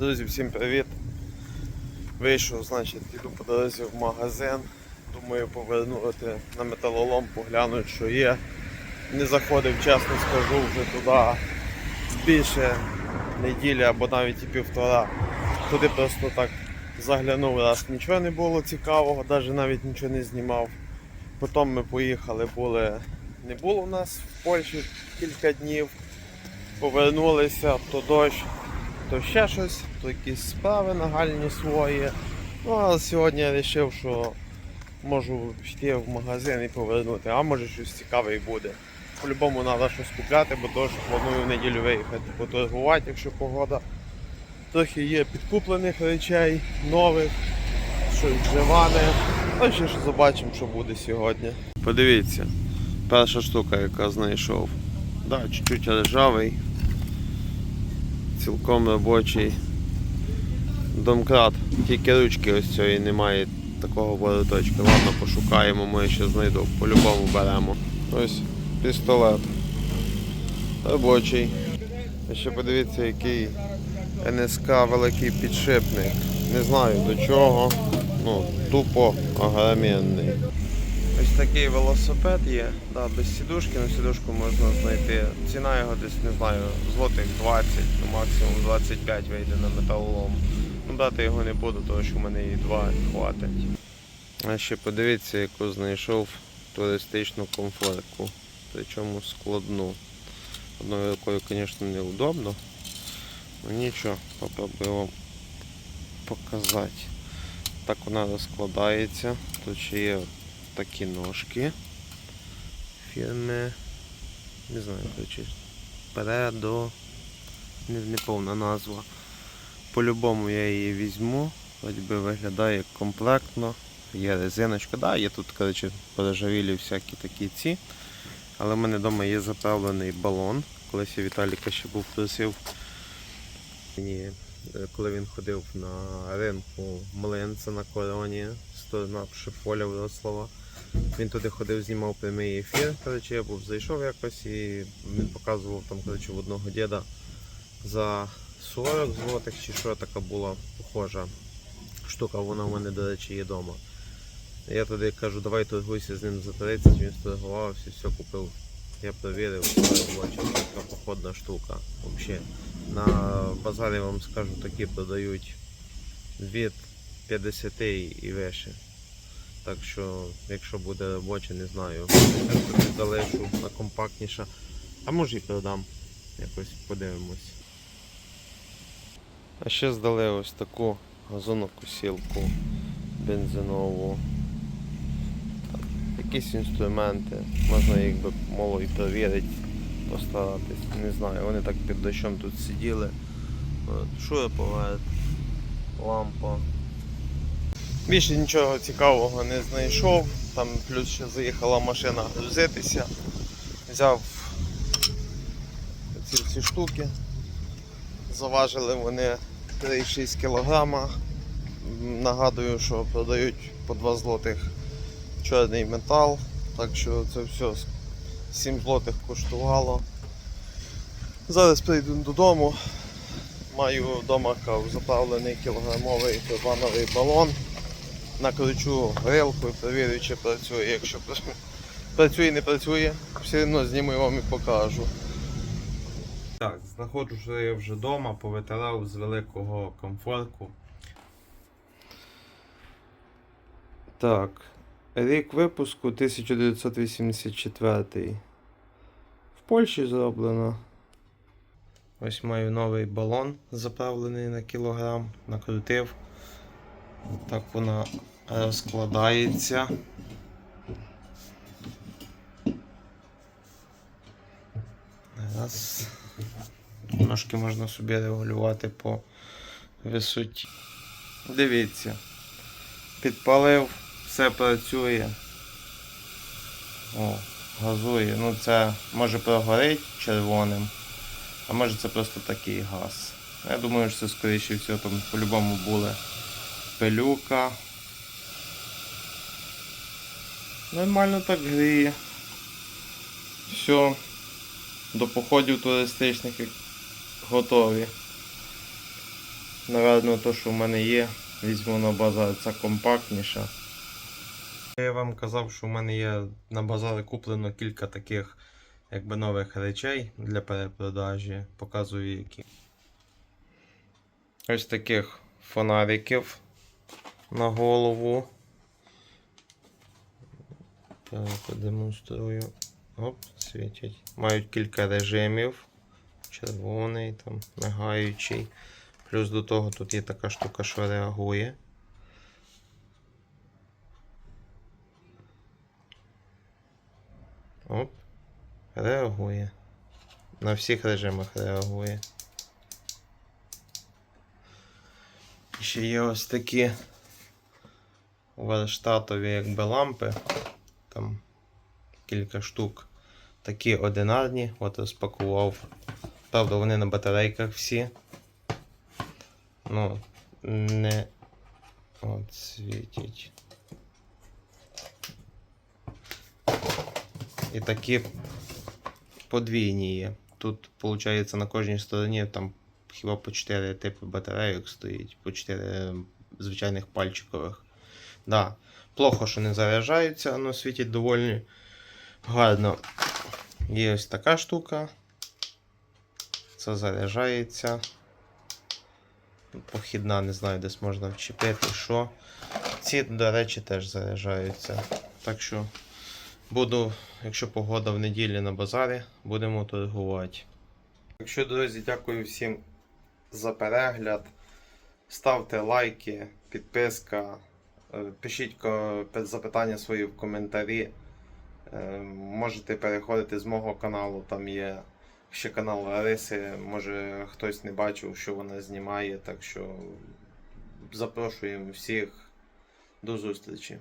Друзі, всім привіт. Вийшов, значить, іду по дорозі в магазин. Думаю повернути на металолом, поглянути, що є. Не заходив, чесно скажу, вже туди більше неділі або навіть і півтора. Туди просто так заглянув раз. Нічого не було цікавого, навіть навіть нічого не знімав. Потім ми поїхали, були. Не було у нас в Польщі кілька днів. Повернулися, то дощ, то ще щось, то якісь справи нагальні свої. Ну, але сьогодні я вирішив, що можу йти в магазин і повернути, а може щось цікаве і буде. По-любому треба щось купляти, бо теж планую в неділю виїхати поторгувати, якщо погода. Трохи є підкуплених речей, нових, щось вживане. Ну ще ж побачимо, що буде сьогодні. Подивіться, перша штука, яка знайшов. Да, чуть-чуть ржавий, цілком робочий домкрат. Тільки ручки ось цієї немає такого вороточка. Ладно, пошукаємо, ми ще знайду. По-любому беремо. Ось пістолет. Робочий. Ще подивіться, який НСК великий підшипник. Не знаю до чого. Ну, тупо огроменний. Ось такий велосипед є, да, без сідушки, на сідушку можна знайти. Ціна його десь, не знаю, злотих 20, ну максимум 25 вийде на металолом. Ну дати його не буду, тому що в мене і два хватить. А ще подивіться, яку знайшов туристичну комфортку. Причому складну. Одною рукою, звісно, неудобно. Ну нічого, попробую вам показати. Так вона розкладається. Тут ще є такі ножки фірми. Не знаю, коротше, Передо. Не, не повна назва. По-любому я її візьму. Хоч би виглядає комплектно. Є резиночка. Да, є тут коротше, пережавілі всякі такі ці. Але в мене вдома є заправлений балон. Колись я Віталіка ще був просив. Е, коли він ходив на ринку Млинця на короні, сторона Пшеполя Вроцлава. Він туди ходив, знімав прямий ефір. Коротше, я був зайшов якось і він показував там коротше, в одного діда за 40 злотих чи що така була похожа штука, вона в мене, до речі, є вдома. Я туди кажу, давай торгуйся з ним за 30, він сторгувався, все купив. Я перевірив, бачив, така походна штука. Взагалі. На базарі вам скажу, такі продають від 50 і вище. Так що, якщо буде робоче, не знаю. Залишу на компактніше. А може і продам. Якось подивимось. А ще здали ось таку газонокосілку бензинову. Якісь інструменти, можна їх би мало і перевірити, постаратись. Не знаю, вони так під дощом тут сиділи. Шуруповерт, лампа. Більше нічого цікавого не знайшов. Там плюс ще заїхала машина грузитися. Взяв ці всі штуки. Заважили вони 3,6 кг. Нагадую, що продають по 2 злотих чорний метал. Так що це все 7 злотих коштувало. Зараз прийду додому. Маю вдома заправлений кілограмовий турбановий балон. Накручу грилку і перевірю, чи працює. Якщо працює, не працює, все одно зніму і вам і покажу. Так, знаходжуся я вже вдома, повитирав з великого комфортку. Так, рік випуску 1984. В Польщі зроблено. Ось маю новий балон заправлений на кілограм, накрутив. Так вона розкладається. Раз. Ножки можна собі регулювати по висоті. Дивіться. Підпалив, все працює. О, газує. Ну це може прогорить червоним, а може це просто такий газ. Я думаю, що це скоріше всього там по-любому були пилюка. Нормально так гріє. Все. До походів туристичних готові. Наверно, то, що в мене є, візьму на базар, це компактніше. Я вам казав, що в мене є на базарі куплено кілька таких якби нових речей для перепродажі. Показую які. Ось таких фонариків на голову. Так, продемонструю. Оп, світять. Мають кілька режимів. Червоний, там, мигаючий. Плюс до того тут є така штука, що реагує. Оп. Реагує. На всіх режимах реагує. Ще є ось такі верштатові якби лампи. Там кілька штук. Такі одинарні, от розпакував. Правда, вони на батарейках всі. Ну, не от світять. І такі подвійні є. Тут, виходить, на кожній стороні там хіба по 4 типи батарейок стоїть, по 4 звичайних пальчикових. Да. Плохо, що не заряджаються, але світять доволі гарно. Є ось така штука. Це заряджається. Похідна, не знаю, десь можна вчепити, що. Ці, до речі, теж заряджаються. Так що буду, якщо погода в неділі на базарі, будемо торгувати. Якщо, друзі, дякую всім за перегляд. Ставте лайки, підписка, е, пишіть запитання свої в коментарі. Е, Можете переходити з мого каналу, там є ще канал Лариси. Може хтось не бачив, що вона знімає, так що запрошуємо всіх до зустрічі.